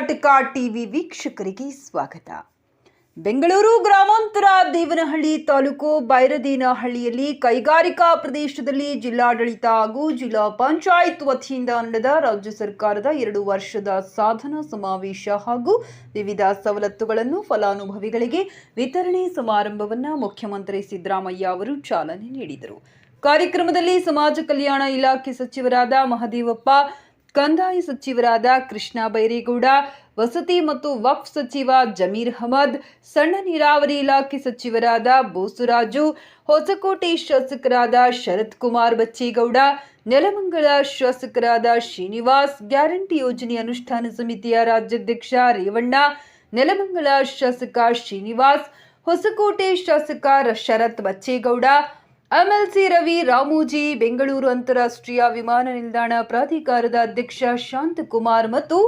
TV ವೀಕ್ಷಕರಿಗೆ ಸ್ವಾಗತ. ಬೆಂಗಳೂರು ಗ್ರಾಮಾಂತರ ದೇವನಹಳ್ಳಿ ತಾಲೂಕು ಬೈರದೇನಹಳ್ಳಿಯಲ್ಲಿ ಕೈಗಾರಿಕಾ ಪ್ರದೇಶದಲ್ಲಿ ಜಿಲ್ಲಾಡಳಿತ ಹಾಗೂ ಜಿಲ್ಲಾ ಪಂಚಾಯತ್ ವತಿಯಿಂದ ನಡೆದ ರಾಜ್ಯ ಸರ್ಕಾರದ ಎರಡು ವರ್ಷದ ಸಾಧನಾ ಸಮಾವೇಶ ಹಾಗೂ ವಿವಿಧ ಸವಲತ್ತುಗಳನ್ನು ಫಲಾನುಭವಿಗಳಿಗೆ ವಿತರಣೆ ಸಮಾರಂಭವನ್ನು ಮುಖ್ಯಮಂತ್ರಿ ಸಿದ್ದರಾಮಯ್ಯ ಅವರು ಚಾಲನೆ ನೀಡಿದರು. ಕಾರ್ಯಕ್ರಮದಲ್ಲಿ ಸಮಾಜ ಕಲ್ಯಾಣ ಇಲಾಖೆ ಸಚಿವರಾದ ಮಹದೇವಪ್ಪ ಕಂದಾಯ ಸಚಿವರಾದ ಕೃಷ್ಣ ಬೈರೇಗೌಡ, ವಸತಿ ಮತ್ತು ವಕ್ಫ್ ಸಚಿವ ಜಮೀರ್ ಅಹಮದ್, ಸಣ್ಣ ನೀರಾವರಿ ಇಲಾಖೆ ಸಚಿವರಾದ ಬೋಸುರಾಜು, ಹೊಸಕೋಟೆ ಶಾಸಕರಾದ ಶರತ್ ಕುಮಾರ್ ಬಚ್ಚೇಗೌಡ, ನೆಲಮಂಗಲ ಶಾಸಕರಾದ ಶ್ರೀನಿವಾಸ್, ಗ್ಯಾರಂಟಿ ಯೋಜನೆ ಅನುಷ್ಠಾನ ಸಮಿತಿಯ ರಾಜ್ಯಾಧ್ಯಕ್ಷ ರೇವಣ್ಣ, ನೆಲಮಂಗಲ ಶಾಸಕ ಶ್ರೀನಿವಾಸ್, ಹೊಸಕೋಟೆ ಶಾಸಕ ಶರತ್ ಬಚ್ಚೇಗೌಡ ಎಂಎಲ್ಸಿ ರವಿ ರಾಮೋಜಿ, ಬೆಂಗಳೂರು ಅಂತಾರಾಷ್ಟ್ರೀಯ ವಿಮಾನ ನಿಲ್ದಾಣ ಪ್ರಾಧಿಕಾರದ ಅಧ್ಯಕ್ಷ ಶಾಂತಕುಮಾರ್ ಮತ್ತು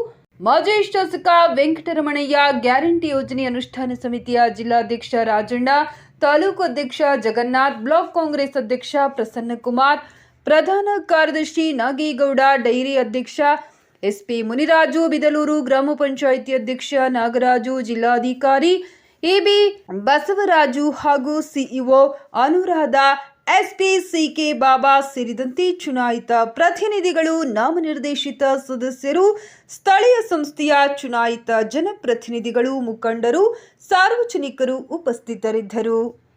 ಮಾಜಿ ಶಾಸಕ ವೆಂಕಟರಮಣಯ್ಯ ಗ್ಯಾರಂಟಿ ಯೋಜನೆ ಅನುಷ್ಠಾನ ಸಮಿತಿಯ ಜಿಲ್ಲಾಧ್ಯಕ್ಷ ರಾಜಣ್ಣ, ತಾಲೂಕು ಅಧ್ಯಕ್ಷ ಜಗನ್ನಾಥ್, ಬ್ಲಾಕ್ ಕಾಂಗ್ರೆಸ್ ಅಧ್ಯಕ್ಷ ಪ್ರಸನ್ನಕುಮಾರ್ ಪ್ರಧಾನ ಕಾರ್ಯದರ್ಶಿ ನಾಗೇಗೌಡ, ಡೈರಿ ಅಧ್ಯಕ್ಷ ಎಸ್ಪಿ ಮುನಿರಾಜು, ಬಿದಲೂರು ಗ್ರಾಮ ಪಂಚಾಯಿತಿ ಅಧ್ಯಕ್ಷ ನಾಗರಾಜು, ಜಿಲ್ಲಾಧಿಕಾರಿ ಎಬಿ ಬಸವರಾಜು ಹಾಗೂ CEO Anuradha SP CK Baba ಸೇರಿದಂತೆ ಚುನಾಯಿತ ಪ್ರತಿನಿಧಿಗಳು ನಾಮನಿರ್ದೇಶಿತ ಸದಸ್ಯರು, ಸ್ಥಳೀಯ ಸಂಸ್ಥೆಯ ಚುನಾಯಿತ ಜನಪ್ರತಿನಿಧಿಗಳು ಮುಖಂಡರು, ಸಾರ್ವಜನಿಕರು ಉಪಸ್ಥಿತರಿದ್ದರು.